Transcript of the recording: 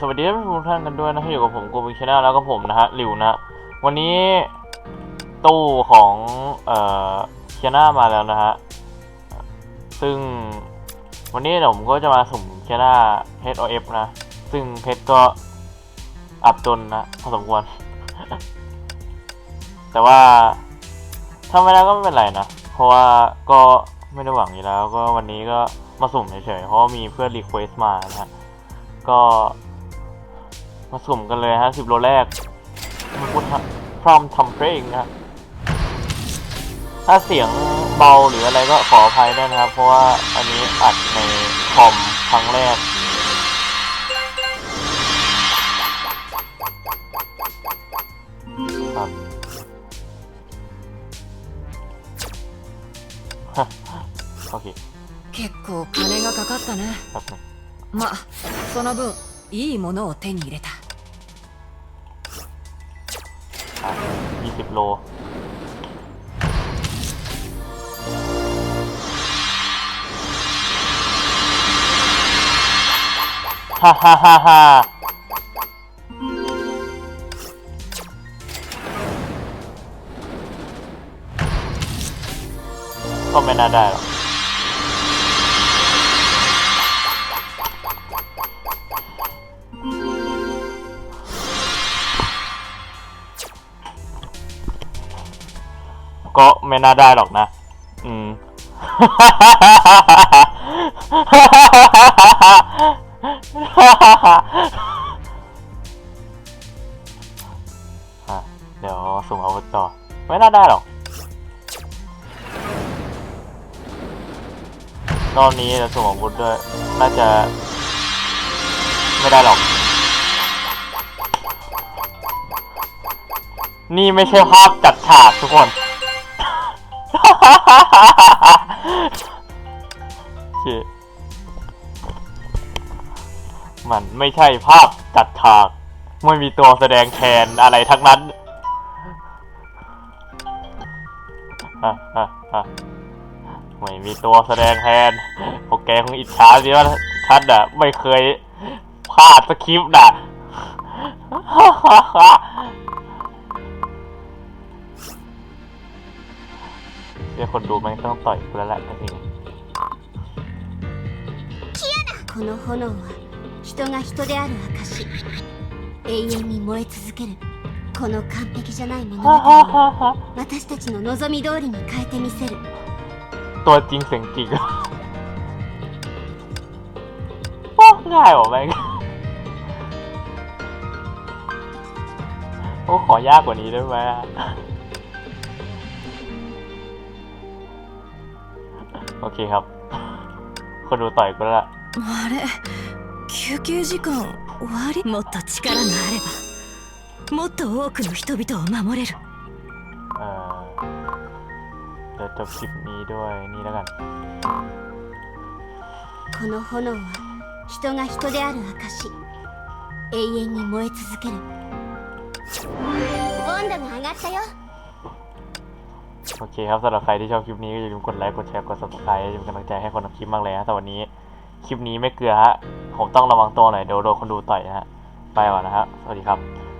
สวัสดีท่านผู้ชมทุกท่านกันด้วยนะที่อยู่กับผมโกบิชแนลแล้วก็ผมนะฮะหลิวนะวันนี้ตู้ของเอ่อเคียนามาแล้วนะฮะซึ่งวันนี้เดี๋ยวผมก็จะมาสุ่มเคียนา HOF นะ ซึ่งเพชรก็อับจนนะพอสมควร แต่ว่าถ้าไม่ได้ก็ไม่เป็นไรนะ เพราะว่าก็ไม่ได้หวังอยู่แล้ว ก็วันนี้ก็มาสุ่มเฉยๆเพราะมีเพื่อนรีเควสต์มานะฮะ ก็มาสุ่มกันเลยฮะสิบโลแรกมาพูดพร้อมทำเพลงนะฮะถ้าเสียงเบาหรืออะไรก็ขออภัยด้วยนะครับ เพราะว่าอันนี้อัดในคอมครั้งแรก ครับ โอเค 結構金がかかったね แป๊บหนึง まあその分いいものを手に入れた อ่ะยี่สิบโล ฮ่าฮ่าฮ่าฮ่าก็ไม่น่าได้หรอก ก็ไม่น่าได้หรอกนะ อืม อะเดี๋ยวสุ่มอาวุธต่อ ไม่น่าได้หรอกรอบนี้จะสุ่มอาวุธด้วย น่าจะ ไม่ได้หรอก นี่ไม่ใช่ภาพจัดฉากทุกคน มันไม่ใช่ภาพจัดฉาก ไม่มีตัวแสดงแทนอะไรทั้งนั้นอะอะอะไม่มีตัวแสดงแทนพวกแกคงอิจฉาสิว่าฉันอะ ไม่เคยพลาดสคริปต์น่ะ เดี๋ยวคนดูแม่งต้องต่อยกูแล้วแหละทีนี้ この炎は人が人である証永遠に燃え続けるこの完璧じゃない物語を私たちの望み通りに変えてみせる ตัวจริงเสียงจริง โอ้ง่ายว่ะแม่ง โอ้ขอยากกว่านี้ได้ไหม โอเคครับ คนดูต่อยกูแล้วล่ะ あれ休憩時間終わりもっと力があればもっと多くの人々を守れる เอ่อเดี๋ยวจบคลิปนี้ด้วยนี่แล้วกัน この炎は人が人である証永遠に燃え続ける温度が上がったよ โอเคครับสำหรับใครที่ชอบคลิปนี้ก็อย่าลืมกดไลค์กดแชร์กด subscribe เป็นกำลังใจให้คนทำคลิปมากเลยนะแต่วันนี้คลิปนี้ไม่เกลือฮะผมต้องระวังตัวหน่อยเดี๋ยวโดนคนดูต่อยนะฮะไปก่อนนะฮะสวัสดีครับ